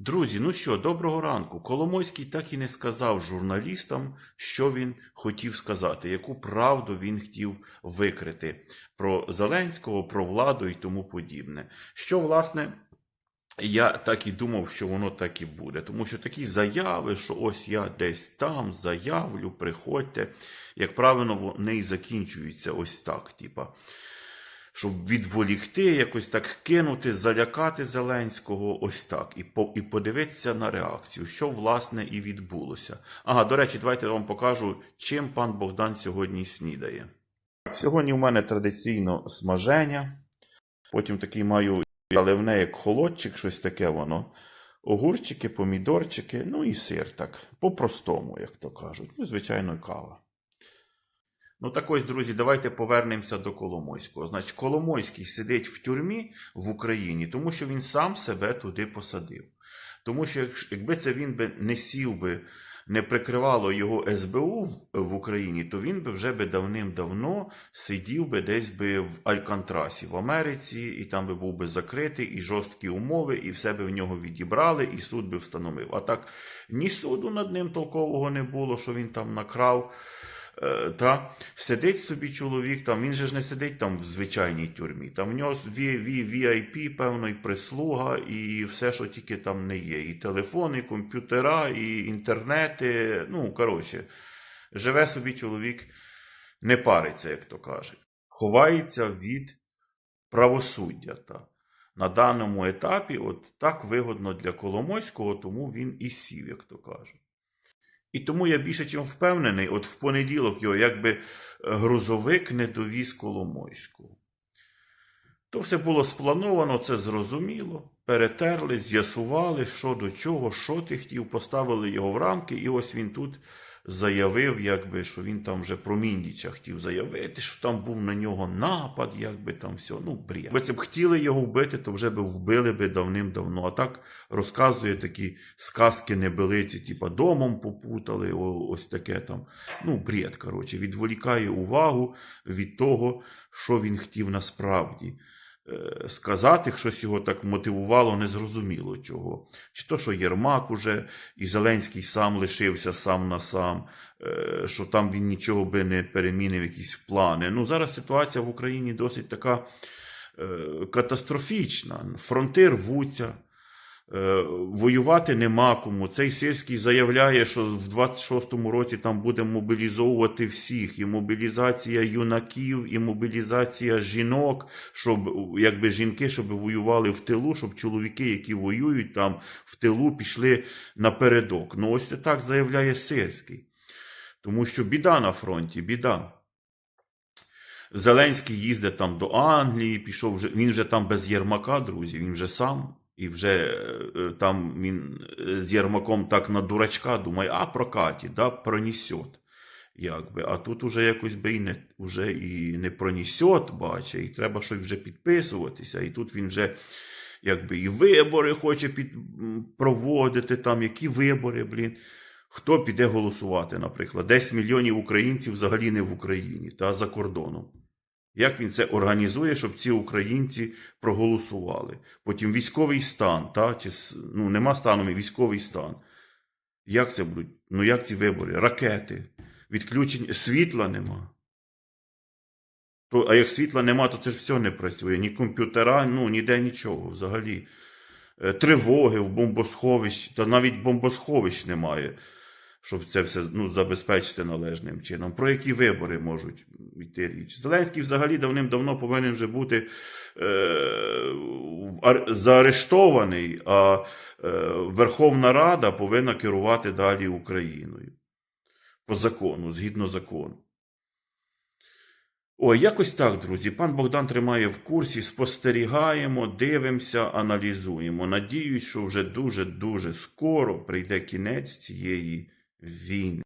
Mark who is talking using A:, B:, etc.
A: Друзі, ну що, доброго ранку. Коломойський так і не сказав журналістам, що він хотів сказати, яку правду він хотів викрити про Зеленського, про владу і тому подібне. Що, власне, я так і думав, що воно так і буде. Тому що такі заяви, що ось я десь там заявлю, приходьте, як правило, вони і закінчуються ось так, типа щоб відволікти, якось так кинути, залякати Зеленського, ось так, і по, і подивитися на реакцію, що власне і відбулося. Ага, до речі, давайте я вам покажу, чим пан Богдан сьогодні снідає. Сьогодні в мене традиційно смаження, потім такий маю заливне, як холодчик, щось таке воно. Огурчики, помідорчики, ну і сир так, по-простому, як то кажуть. Ну, звичайно, кава. Ну так ось, друзі, давайте повернемося до Коломойського. Значить, Коломойський сидить в тюрмі в Україні, тому що він сам себе туди посадив. Тому що якби це він би не сів би, не прикривало його СБУ в, Україні, то він би вже би давним-давно сидів би десь би в Алькантрасі в Америці, і там би був би закритий, і жорсткі умови, і все би в нього відібрали, і суд би встановив. А так ні суду над ним толкового не було, що він там накрав. Е, Та сидить собі чоловік, там він же ж не сидить там в звичайній тюрмі. Там в нього VIP, певно, і прислуга, і все, що тільки там не є. І телефони, і комп'ютера, і інтернети. Ну, коротше, живе собі чоловік, не париться, як то кажуть. Ховається від правосуддя. Та. На даному етапі, от так вигодно для Коломойського, тому він і сів, як то кажуть. І тому я більше чим впевнений, от в понеділок його якби е, грузовик не довіз Коломойського. То все було сплановано, це зрозуміло. Перетерли, з'ясували, що до чого, що ти хотів, поставили його в рамки, і ось він тут заявив, якби, що він там вже про Міндіча хотів заявити, що там був на нього напад, якби там все. Ну, бред. Якби це б хотіли його вбити, то вже б вбили би давним-давно. А так розказує такі сказки небелиці, типа домом попутали, ось таке там. Ну, бред, коротше, відволікає увагу від того, що він хотів насправді. Е, Сказати, щось його так мотивувало, незрозуміло чого. Чи то, що Єрмак уже і Зеленський сам лишився сам на сам, е, що там він нічого би не перемінив, якісь плани. Ну, зараз ситуація в Україні досить така е, катастрофічна. Фронти рвуться. Е, Воювати нема кому. Цей сільський заявляє, що в 26-му році там буде мобілізовувати всіх. І мобілізація юнаків, і мобілізація жінок, щоб якби жінки, щоб воювали в тилу, щоб чоловіки, які воюють там в тилу, пішли напередок. Ну ось це так заявляє сельський. Тому що біда на фронті, біда. Зеленський їздить там до Англії, пішов вже, він вже там без Єрмака, друзі, він вже сам. І вже е, там він е, з Єрмаком так на дурачка думає, а прокаті, да, пронесет. Якби. А тут уже якось би і не, уже і не пронесет, бачить, і треба щось вже підписуватися. І тут він вже якби і вибори хоче під, проводити, там, які вибори, блін. Хто піде голосувати, наприклад? 10 мільйонів українців взагалі не в Україні, та за кордоном. Як він це організує, щоб ці українці проголосували? Потім військовий стан, та? Чи, ну, нема стану, військовий стан. Як це будуть? Ну як ці вибори? Ракети, відключення, світла нема. То, а як світла нема, то це ж все не працює. Ні комп'ютера, ну ніде нічого взагалі. Е, Тривоги в бомбосховищ, та навіть бомбосховищ немає, щоб це все ну, забезпечити належним чином. Про які вибори можуть йти річ? Зеленський взагалі давним-давно повинен вже бути е, ар- заарештований, а е, Верховна Рада повинна керувати далі Україною. По закону, згідно закону. Ой, якось так, друзі. Пан Богдан тримає в курсі, спостерігаємо, дивимося, аналізуємо. Надіюсь, що вже дуже-дуже скоро прийде кінець цієї vinho.